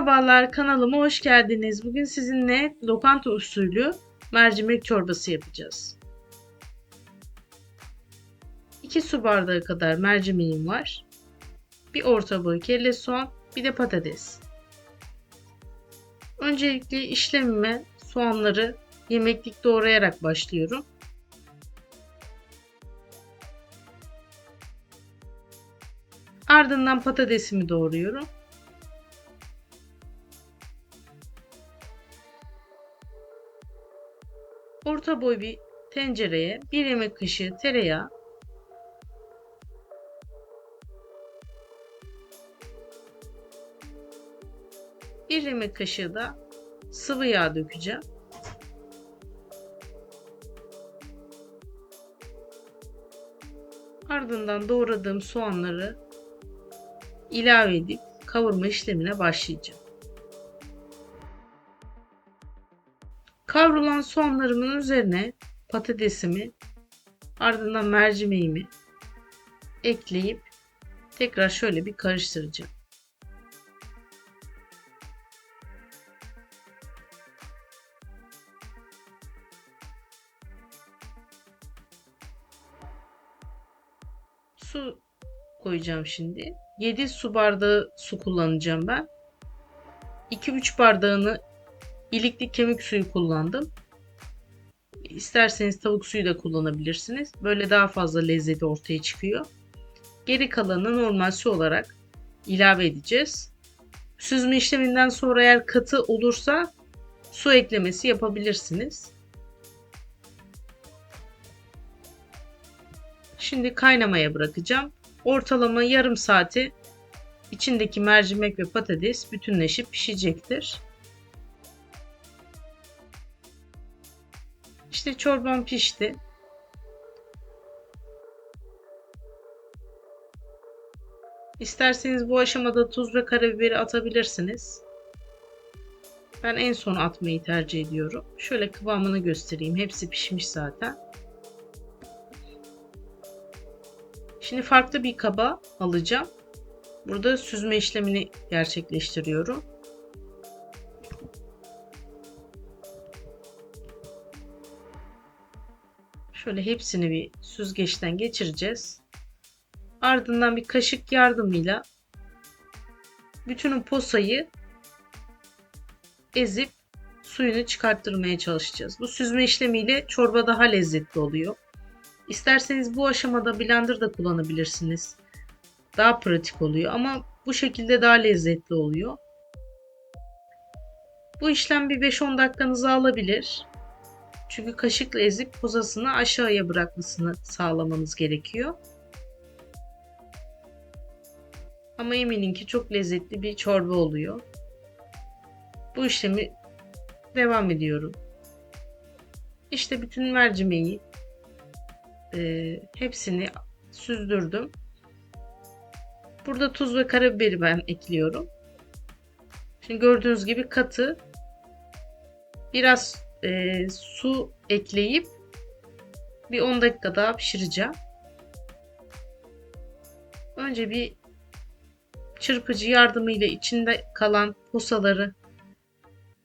Merhabalar kanalıma hoş geldiniz. Bugün sizinle lokanta usulü mercimek çorbası yapacağız. 2 su bardağı kadar mercimeğim var. Bir orta boy kelle soğan, bir de patates. Öncelikle işlemime soğanları yemeklik doğrayarak başlıyorum. Ardından patatesimi doğruyorum. Orta boy bir tencereye 1 yemek kaşığı tereyağı, bir yemek kaşığı da sıvı yağ dökeceğim. Ardından doğradığım soğanları ilave edip kavurma işlemine başlayacağım. Kavrulan soğanlarımın üzerine patatesimi ardından mercimeğimi ekleyip tekrar şöyle bir karıştıracağım. Su koyacağım şimdi. 7 su bardağı su kullanacağım ben. 2-3 bardağını ilikli kemik suyu kullandım. İsterseniz tavuk suyu da kullanabilirsiniz. Böyle daha fazla lezzeti ortaya çıkıyor. Geri kalanı normal su olarak ilave edeceğiz. Süzme işleminden sonra eğer katı olursa su eklemesi yapabilirsiniz. Şimdi kaynamaya bırakacağım. Ortalama yarım saati içindeki mercimek ve patates bütünleşip pişecektir. İşte çorbam pişti. İsterseniz bu aşamada tuz ve karabiberi atabilirsiniz. Ben en son atmayı tercih ediyorum. Şöyle kıvamını göstereyim. Hepsi pişmiş zaten. Şimdi farklı bir kaba alacağım. Burada süzme işlemini gerçekleştiriyorum. Şöyle hepsini bir süzgeçten geçireceğiz. Ardından bir kaşık yardımıyla bütün posayı ezip suyunu çıkarttırmaya çalışacağız. Bu süzme işlemiyle çorba daha lezzetli oluyor. İsterseniz bu aşamada blender da kullanabilirsiniz. Daha pratik oluyor ama bu şekilde daha lezzetli oluyor. Bu işlem bir 5-10 dakikanızı alabilir. Çünkü kaşıkla ezip posasını aşağıya bırakmasını sağlamanız gerekiyor. Ama eminim ki çok lezzetli bir çorba oluyor. Bu işlemi devam ediyorum. İşte bütün mercimeği e, hepsini süzdürdüm. Burada tuz ve karabiberi ben ekliyorum. Şimdi gördüğünüz gibi katı biraz e, su ekleyip bir 10 dakika daha pişireceğim. Önce bir çırpıcı yardımıyla içinde kalan posaları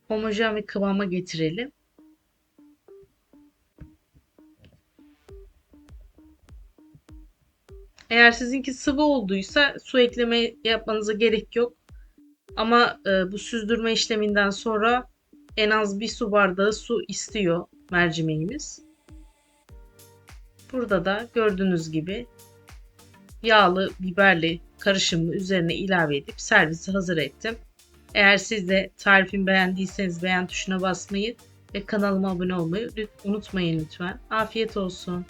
homojen bir kıvama getirelim. Eğer sizinki sıvı olduysa su ekleme yapmanıza gerek yok. Ama e, bu süzdürme işleminden sonra en az bir su bardağı su istiyor mercimeğimiz. Burada da gördüğünüz gibi yağlı biberli karışımı üzerine ilave edip servisi hazır ettim. Eğer siz de tarifimi beğendiyseniz beğen tuşuna basmayı ve kanalıma abone olmayı unutmayın lütfen. Afiyet olsun.